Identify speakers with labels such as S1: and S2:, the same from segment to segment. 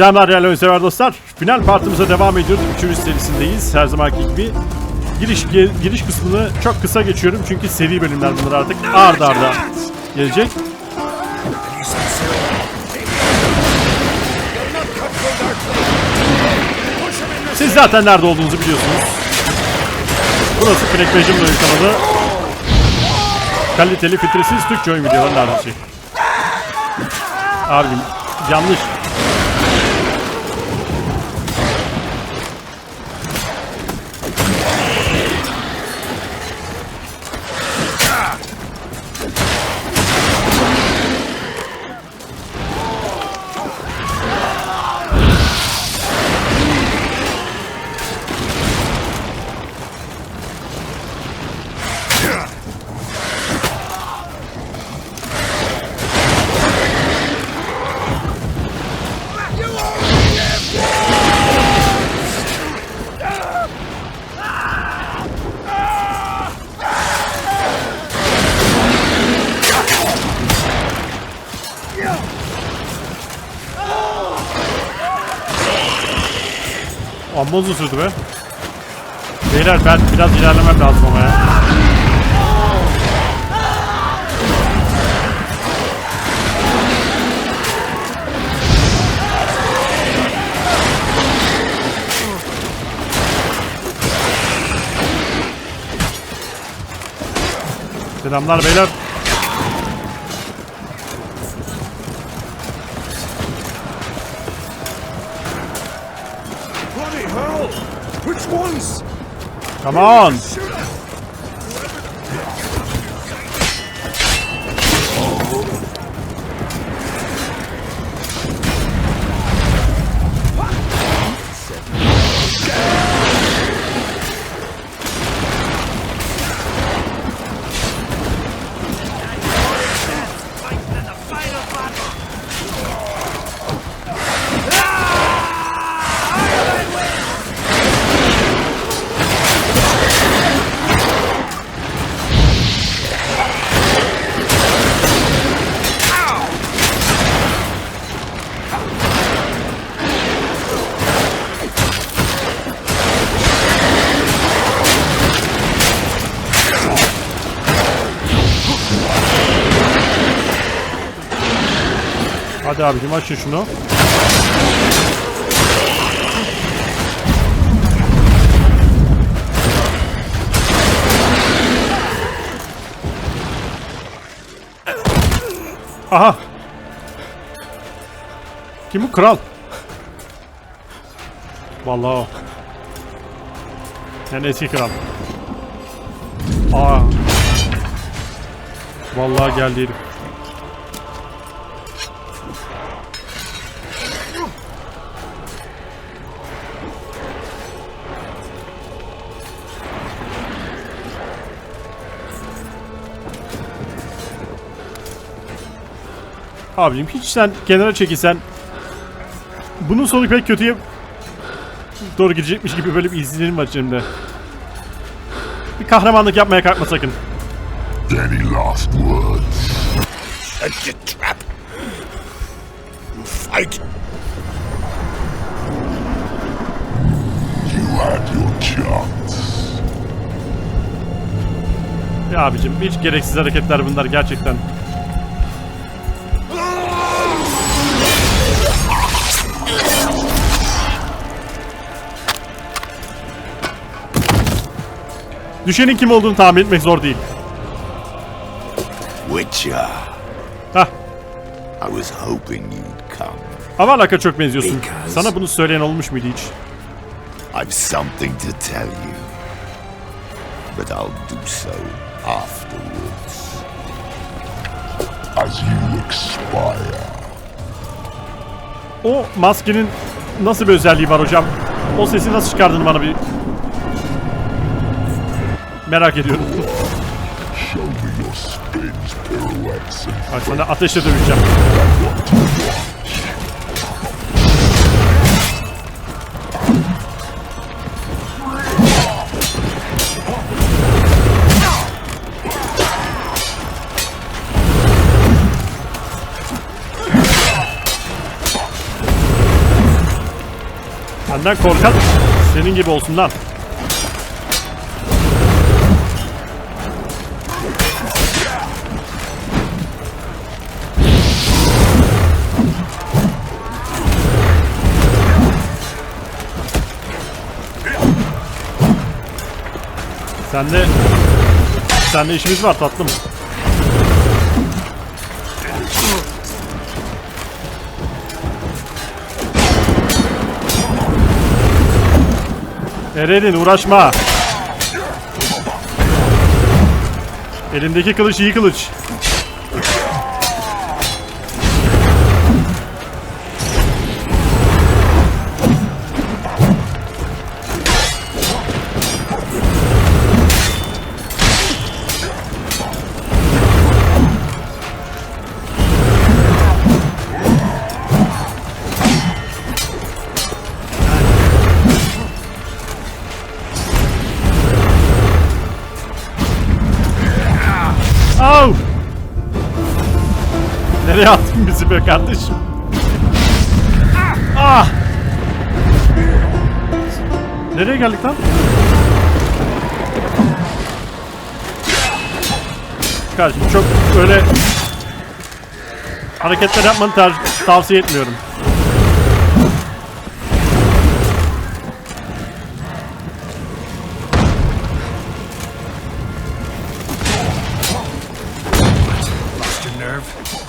S1: Selamlar değerli oyunsever dostlar. Final partimize devam ediyoruz. Üçüncü serisindeyiz. Her zamanki gibi. Giriş giriş kısmını çok kısa geçiyorum. Çünkü seri bölümler bunlar artık arda arda gelecek. Siz zaten nerede olduğunuzu biliyorsunuz. Burası Bejim oyun kanalı. Kaliteli, filtresiz Türkçe oyun videoları neredeyse. Abim yanlış. Amma uzun sürdü be. Beyler ben biraz ilerlemem lazım ama ya. Selamlar beyler. Come on. Hadi abicim açın şunu. Aha. Kim bu? Kral. Vallahi o. Yani eski kral. Aa. Vallahi geldi herif. Abicim hiç sen kenara çekilsen bunun sonu pek kötüye doğru gidecekmiş gibi böyle bir izlenim var içimde. Bir kahramanlık yapmaya kalkma sakın.
S2: Any last words?
S3: Exit trap! Fight!
S2: You had your chance.
S1: Ya abicim hiç gereksiz hareketler bunlar gerçekten. Düşenin kim olduğunu tahmin etmek zor değil.
S3: Witcher,
S1: Hah,
S3: I was hoping you'd come.
S1: Avalak'a çok benziyorsun.
S3: Because-
S1: Sana bunu söyleyen olmuş muydu hiç?
S3: I've something to tell you. But I'll do so afterwards.
S2: As you expire.
S1: O maskenin nasıl bir özelliği var hocam? O sesi nasıl çıkardığını bana bir merak ediyorum. Bak sana ateşle döveceğim. Benden korkan senin gibi olsun lan. Sende Sende işimiz var tatlım. Eredin uğraşma. Elindeki kılıç iyi kılıç. Au! Nereye attın bizi be kardeşim? Ah! Nereye geldik lan? Kardeşim çok öyle hareketler yapmanı tavsiye etmiyorum.
S4: serve.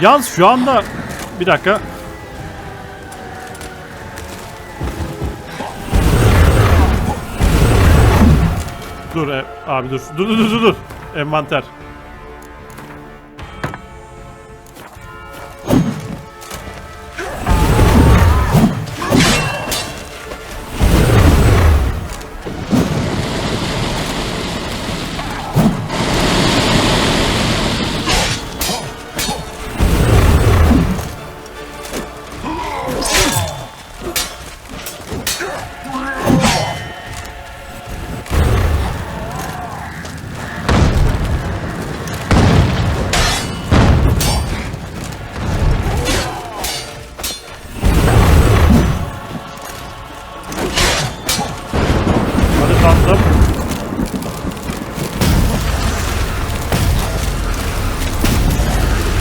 S1: Yalnız şu anda bir dakika. Dur e, abi dur. Dur dur dur dur. Envanter.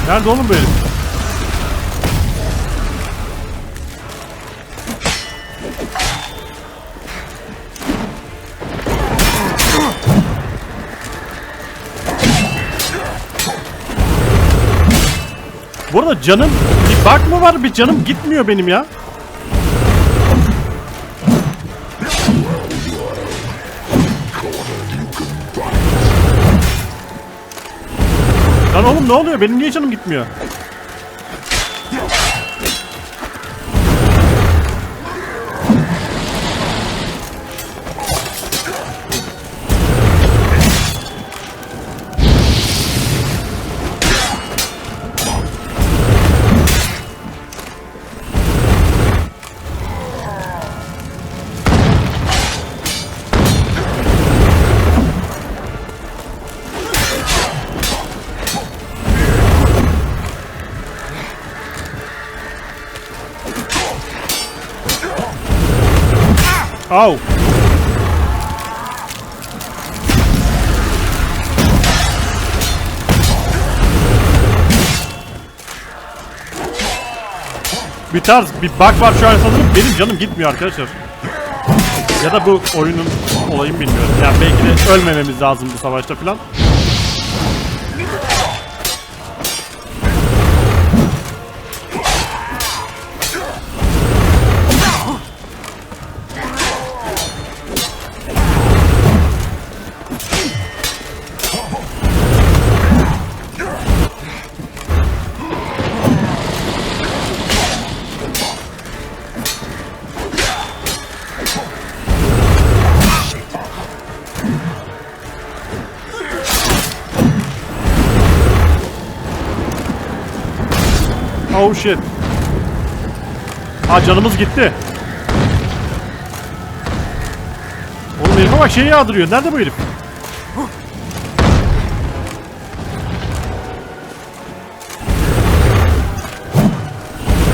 S1: Nerede oğlum bu herif? Bu arada canım bir bug mı var? Bir canım gitmiyor benim ya. Lan oğlum ne oluyor? Benim niye canım gitmiyor? Au. Bir tarz bir bug var şu an sanırım benim canım gitmiyor arkadaşlar. Ya da bu oyunun olayını bilmiyorum. Yani belki de ölmememiz lazım bu savaşta falan. Oh shit. Aa canımız gitti. Oğlum herife bak şey yağdırıyor. Nerede bu herif?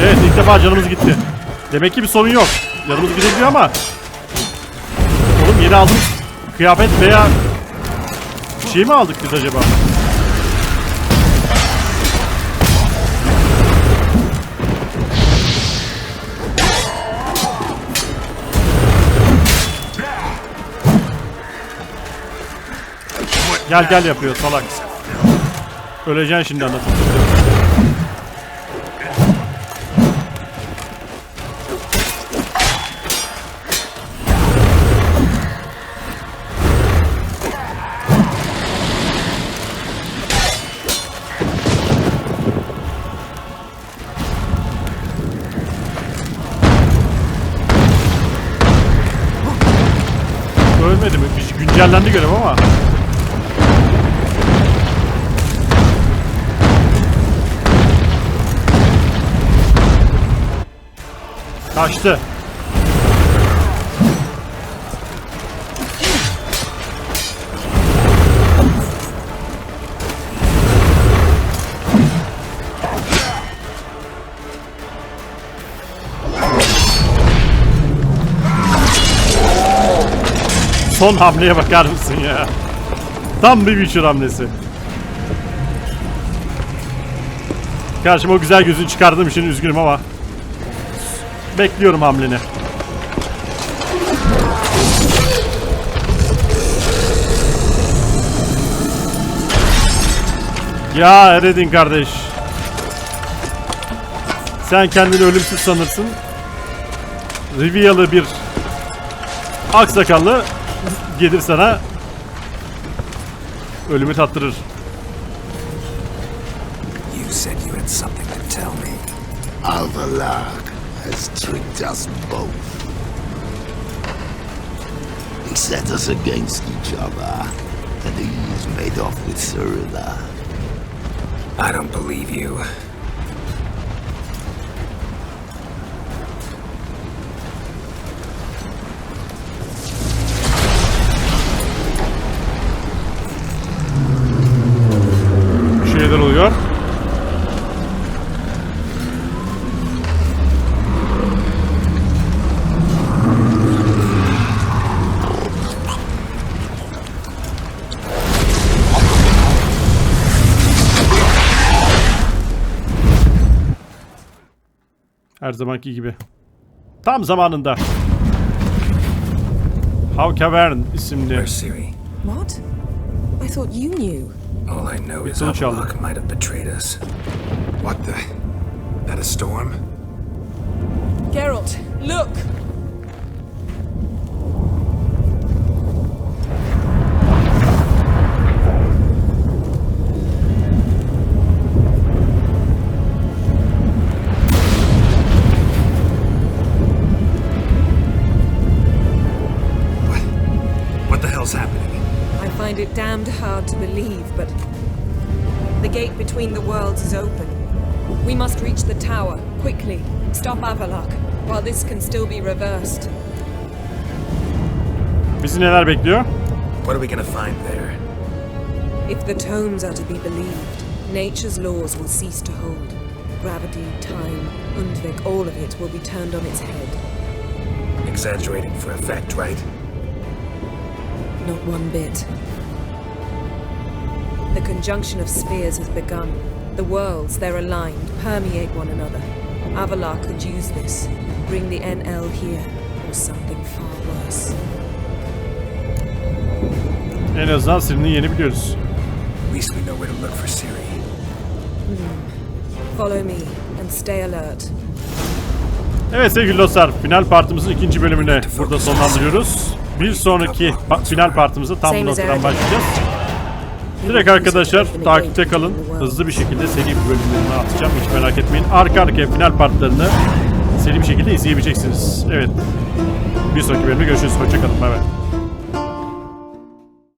S1: Evet ilk defa canımız gitti. Demek ki bir sorun yok. Canımız gidebiliyor ama. Oğlum yeni aldım kıyafet veya bir şey mi aldık biz acaba? Gel gel yapıyor salak. Öleceksin şimdi anlatayım. Ölmedi mi? Güncellendi görev ama. Kaçtı. Son hamleye bakar mısın ya? Tam bir Witcher hamlesi. Karşıma o güzel gözünü çıkardığım için üzgünüm ama Bekliyorum hamleni. Ya Eredin kardeş. Sen kendini ölümsüz sanırsın. Rivialı bir aksakallı gelir sana ölümü tattırır.
S4: You said you had something to tell me.
S3: Alvalak has tricked us both. He set us against each other, and he's made off with Cyrilla.
S4: I don't believe you.
S1: Her zamanki gibi. Tam zamanında. How Cavern isimli
S4: Where's Siri?
S5: What? I thought you knew.
S4: All I know is. Avalok might have betrayed us. What the? That a storm?
S5: Geralt, look! Find it damned hard to believe, but the gate between the worlds is open. We must reach the tower, quickly. Stop Avalok, while this can still be reversed.
S1: bizi neler bekliyor?
S4: What are we gonna find there?
S5: If the tomes are to be believed, nature's laws will cease to hold. Gravity, time, Undvik, all of it will be turned on its head.
S4: Exaggerating for effect, right?
S5: Not one bit. The conjunction of spheres has begun. The worlds, they're aligned, permeate one another. Avalar could use this, bring the NL here, or something far worse.
S1: En azından Siri'nin yeni biliyoruz.
S4: At least we know where to look for Siri.
S5: Follow me and stay alert.
S1: Evet sevgili dostlar final partimizin ikinci bölümünü burada sonlandırıyoruz. Bir sonraki pa- final partimizde tam bu noktadan başlayacağız. Direkt arkadaşlar takipte kalın. Hızlı bir şekilde seri bölümlerini atacağım. Hiç merak etmeyin. Arka arkaya final partlarını seri bir şekilde izleyebileceksiniz. Evet. Bir sonraki bölümde görüşürüz. Hoşçakalın. Bay bay.